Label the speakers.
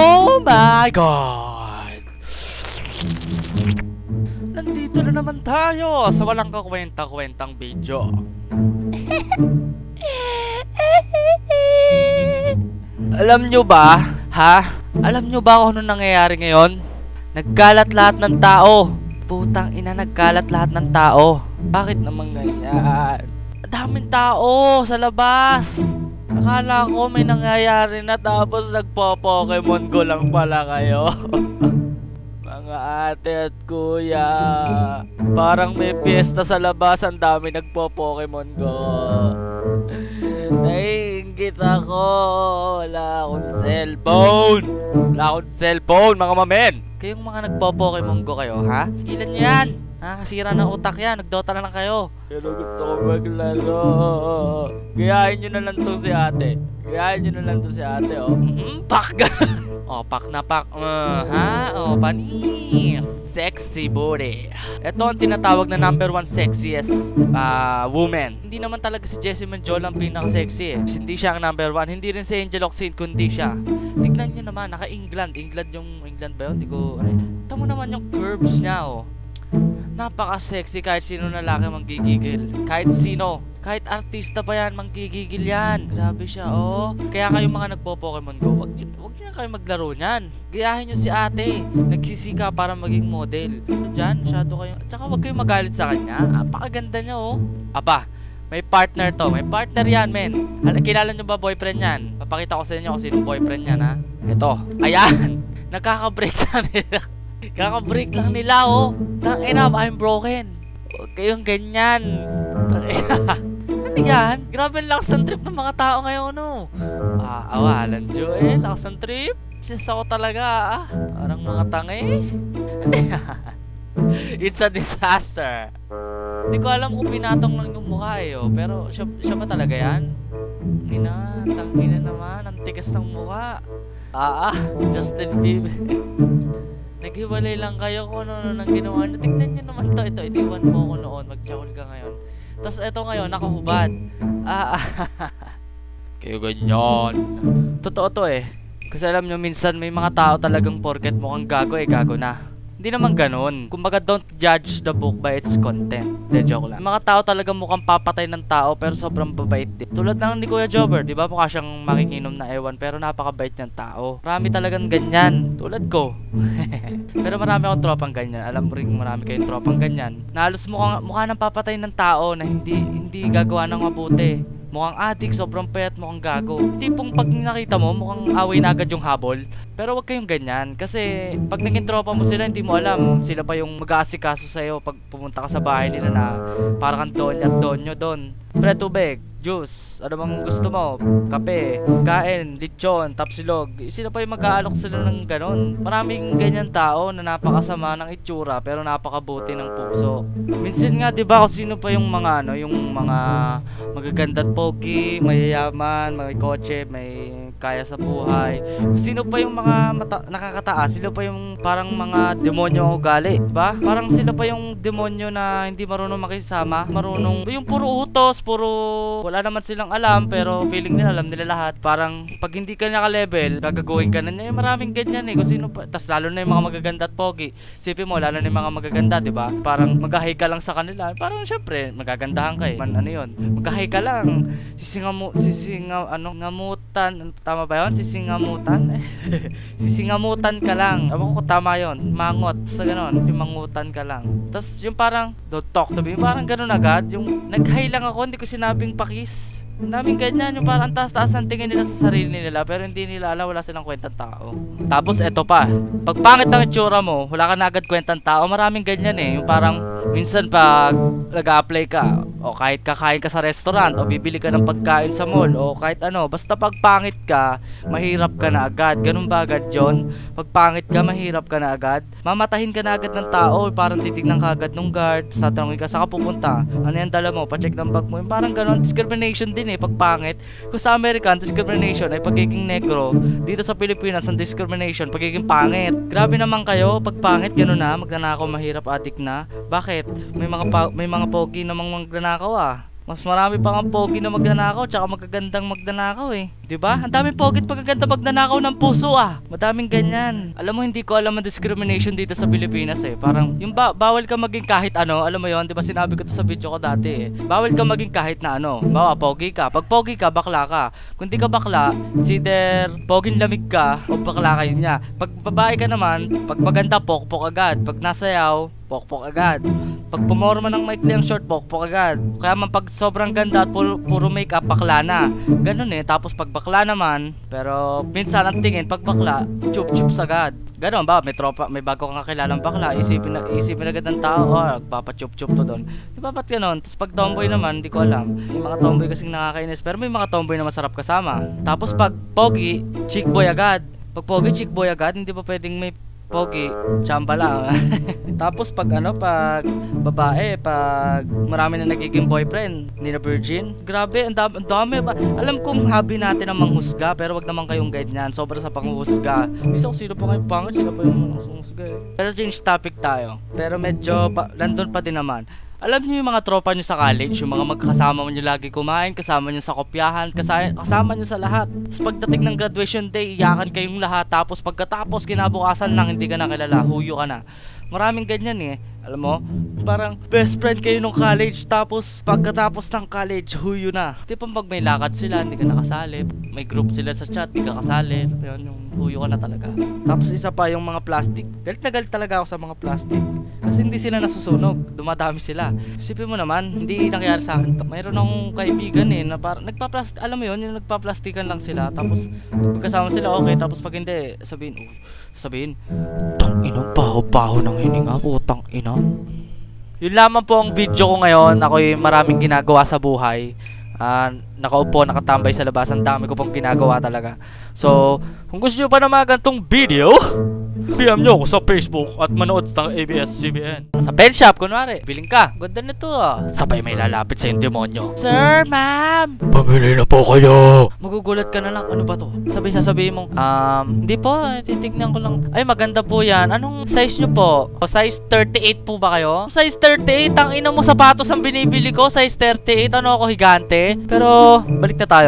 Speaker 1: Oh my God! Nandito na naman tayo sa walang kakwenta-kwentang video. Alam nyo ba, ha? Alam nyo ba kung ano nangyayari ngayon? Nagkalat lahat ng tao. Putang ina, nagkalat lahat ng tao. Bakit naman ganyan? Daming tao sa labas. Akala ko may nangyayari na tapos nagpo-Pokemon Go lang pala kayo. Mga ate at kuya. Parang may piyesta sa labas. Ang dami nagpo-Pokemon Go. Naiingit ako. Wala akong cellphone. Wala akong cellphone, mga mamen. Kayong mga nagpo-Pokemon Go kayo, ha? Gilan nyo yan. Nakakasira ng utak yan. Nagdota na lang kayo. Pero gusto ko maglaro. Gayahin nyo na lang to si ate. Gayahin nyo na lang to si ate, oh. Mm, pak! oh, pak na pak. Uh, ha? Oh, panis. Sexy booty. Ito ang tinatawag na number one sexiest ah, woman. Hindi naman talaga si Jessie Manjola ang pinaka-sexy eh. Hindi siya ang number one. Hindi rin si Angel Oxin, kundi siya. Tignan nyo naman, naka-England. England yung, England ba yun? Hindi ko, ano. Tama naman yung curves niya, oh. Napaka-sexy kahit sino na lalaki manggigigil. Kahit sino. Kahit artista pa yan, manggigigil yan. Grabe siya, oh. Kaya kayong mga nagpo-Pokemon Go, wag, wag na kayo maglaro niyan. Gayahin niyo si ate. Nagsisika para maging model. Dyan? Masyado kayo. Tsaka wag kayong magalit sa kanya. Napakaganda niya, oh. Aba, may partner to. May partner yan, men. Kilala niyo ba boyfriend yan? Papakita ko sa inyo kung sinong boyfriend yan, ha? Ito. Ayan. Nakaka-break na nila. Kaka-break lang nila, oh. Tangina, I'm broken. Huwag kayong ganyan. Ano yan? Grabe lakas ng trip ng mga tao ngayon, no? Ah, awalan, Joel. Lakas ng trip. Sis ako talaga, ah. Parang mga tangi. It's a disaster. Hindi ko alam kung pinatong lang yung mukha eh, oh. Pero siya, siya ba talaga yan? Ina, tangina naman. Ang tigas ng mukha. Ah, ah. Justin Bieber. Naghiwalay lang kayo kung ano nang ginawa niyo. Tignan niyo naman to. Ito, iniwan mo ko noon. Mag-jowl ka ngayon. Tapos ito ngayon, nakahubad. Ah, ah. Kayo ganyan. Totoo to eh. Kasi alam nyo, minsan may mga tao talagang porket mukhang gago eh, gago na. Hindi naman ganun. Kumbaga, don't judge the book by its content. De, joke lang. Mga tao talaga mukhang papatay ng tao pero sobrang babait din. Tulad lang ni Kuya Jobber, di ba? Mukha siyang makikinom na ewan pero napakabait niyang tao. Marami talagang ganyan. Tulad ko. pero marami akong tropang ganyan. Alam mo rin marami kayong tropang ganyan. Na halos mukha, mukha ng papatay ng tao na hindi hindi gagawa ng mabuti. Mukhang adik, sobrang payat, mukhang gago. Tipong pag nakita mo, mukhang away na agad yung habol. Pero wag kayong ganyan. Kasi pag naging tropa mo sila, hindi mo alam. Sila pa yung mag-aasikaso sa'yo pag pumunta ka sa bahay nila na para kang donya at donyo doon. Pre, tubig, juice, ano bang gusto mo? Kape, kain, lechon, tapsilog. Sila pa yung mag-aalok sila ng ganon. Maraming ganyan tao na napakasama ng itsura pero napakabuti ng puso. Minsan nga 'di ba kung sino pa yung mga ano, yung mga magaganda at pogi, mayayaman, may kotse, may kaya sa buhay. Sino pa yung mga mata- nakakataas, sila pa yung parang mga demonyo ugali, ba? Parang sila pa yung demonyo na hindi marunong makisama, marunong yung puro utos, puro wala naman silang alam pero feeling nila alam nila lahat. Parang pag hindi ka naka-level, gagaguhin ka na niya. Eh, maraming ganyan eh. Kung sino pa, tas lalo na yung mga magaganda at pogi. Sipin mo, lalo na yung mga magaganda, di ba? Parang magahay ka lang sa kanila. Parang syempre, magagandahan ka eh. Man, ano yun? Magahay ka lang. Sisingamu, sisinga, ano, ngamutan. Tama ba yun? Sisingamutan? Sisingamutan ka lang. Ewan ko tama yun. Mangot. Basta ganon. Pimangutan ka lang. Tapos yung parang, don't talk to me. Parang ganon agad. Yung nag-hi lang ako, hindi ko sinabing pakis. Ang daming ganyan, yung parang ang taas-taas ang tingin nila sa sarili nila pero hindi nila alam, wala silang kwentang tao. Tapos eto pa, pag pangit ang itsura mo, wala ka na agad kwentang tao, maraming ganyan eh. Yung parang minsan pag nag-apply ka, o kahit kakain ka sa restaurant, o bibili ka ng pagkain sa mall, o kahit ano, basta pag pangit ka, mahirap ka na agad. Ganun ba agad, John? Pag pangit ka, mahirap ka na agad. Mamatahin ka na agad ng tao, parang titignan ka agad ng guard, tapos tatanungin ka, saan ka pupunta? Ano yan dala mo? Pacheck ng bag mo. Yung parang ganun, discrimination din eh, pag pangit. Kung sa American, discrimination ay pagiging negro. Dito sa Pilipinas, ang discrimination, pagiging pangit. Grabe naman kayo, pag pangit, ganun na, magnanakaw, mahirap, adik na. Bakit? May mga pa- may mga pogi namang magnanakaw ah. Mas marami pa nga pogi na magnanakaw tsaka magagandang magnanakaw eh. 'Di ba? Ang daming pogi at magaganda magnanakaw ng puso ah. Madaming ganyan. Alam mo hindi ko alam ang discrimination dito sa Pilipinas eh. Parang yung ba- bawal ka maging kahit ano, alam mo 'yon, 'di ba sinabi ko to sa video ko dati eh. Bawal ka maging kahit na ano. Bawa pogi ka. Pag pogi ka, bakla ka. Kung di ka bakla, either poging lamig ka o bakla ka yun niya. Pag babae ka naman, pag maganda pokpok agad. Pag nasayaw, pokpok agad. Pag pumorma ng maikli ang short, pokpok agad. Kaya man pag sobrang ganda at puro, puro makeup, bakla na. Ganun eh. Tapos pag bakla naman, pero minsan ang tingin, pag bakla, chup chup agad. Ganon ba? May tropa, may bago kang kakilalang bakla, isipin na, isipin agad ng tao, oh, magpapachup chup to doon. Di ba ba't ganon? Tapos pag tomboy naman, hindi ko alam. Yung mga tomboy kasing nakakainis, pero may mga tomboy na masarap kasama. Tapos pag pogi, chick boy agad. Pag pogi, chick boy agad, hindi pa pwedeng may pogi, chamba lang. Tapos pag ano, pag babae, pag marami na nagiging boyfriend, hindi na virgin, grabe, ang dami, dami ba? Alam kong hobby natin ang manghusga, pero wag naman kayong guide niyan, sobra sa panghusga. Bisa kung sino pa kayo pangit, sila pa yung manghusga eh. Pero change topic tayo. Pero medyo, pa, nandun pa din naman. Alam niyo yung mga tropa niyo sa college, yung mga magkasama niyo lagi kumain, kasama niyo sa kopyahan, kasama, kasama niyo sa lahat. Tapos pagdating ng graduation day, iyakan kayong lahat. Tapos pagkatapos, kinabukasan lang, hindi ka na kilala, huyo ka na. Maraming ganyan eh. Alam mo, parang best friend kayo nung college, tapos pagkatapos ng college, huyo na. Di ba pag may lakad sila, hindi ka nakasali. May group sila sa chat, hindi ka kasali. Yun, yung huyo ka na talaga. Tapos isa pa yung mga plastic. Galit na galit talaga ako sa mga plastic. Kasi hindi sila nasusunog, dumadami sila. Isipin mo naman, hindi nangyari sa akin. Mayroon akong kaibigan eh, na parang nagpa-plastic, alam mo yun, yung nagpa-plastikan lang sila. Tapos pagkasama sila, okay. Tapos pag hindi, sabihin, oh, sabihin, tang inang baho-baho ng hininga, putang ina. Yun lamang po ang video ko ngayon. Ako'y maraming ginagawa sa buhay. Ah, nakaupo, nakatambay sa labas. Ang dami ko pong ginagawa talaga. So, kung gusto nyo pa na mga gantong video, PM nyo ako sa Facebook at manood ng ABS-CBN. Sa pen shop, kunwari, biling ka. Ganda nito ah. Sabay may lalapit sa yung demonyo. Sir, ma'am!
Speaker 2: Pamili na po kayo.
Speaker 1: Magugulat ka na lang, ano ba to? Sabi sasabihin mo, um, hindi po, titignan ko lang. Ay, maganda po yan. Anong size nyo po? O, size 38 po ba kayo? Size 38, ang ina mo sapatos ang binibili ko, size 38. Ano ako, higante? Pero, balik na tayo.